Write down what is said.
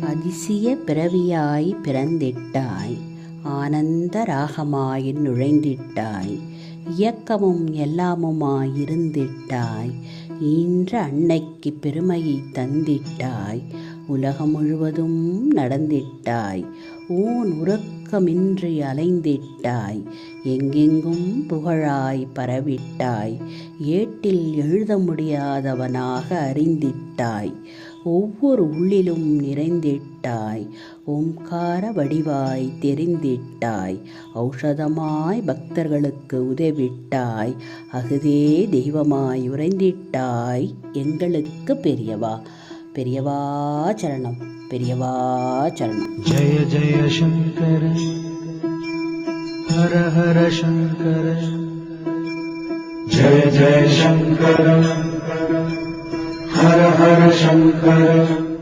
அதிசய பிறவியாய் பிறந்திட்டாய். ஆனந்த ராகமாய் நுழைந்திட்டாய். இயக்கமும் எல்லாமுமாய் இருந்திட்டாய். ஈன்ற அன்னைக்கு பெருமையை தந்திட்டாய். உலகம் முழுவதும் நடந்திட்டாய். ஊன் உறக்கமின்றி அலைந்திட்டாய். எங்கெங்கும் புகழாய் பரவிட்டாய். ஏட்டில் எழுத முடியாதவனாக அறிந்திட்டாய். ஒவ்வொரு உள்ளிலும் நிறைந்திட்டாய். ஓம்கார வடிவாய் தெரிந்திட்டாய். ஔஷதமாய் பக்தர்களுக்கு உதவிட்டாய். அகுதே தெய்வமாய் உறைந்திட்டாய். எங்களுக்கு பெரியவா பெரியவா சரணம் பெரியவா சரணம். ஜெய ஜெய சங்கர ஹர ஹர சங்கர. ஜெய ஜெய சங்கர. हर हर शङ्कर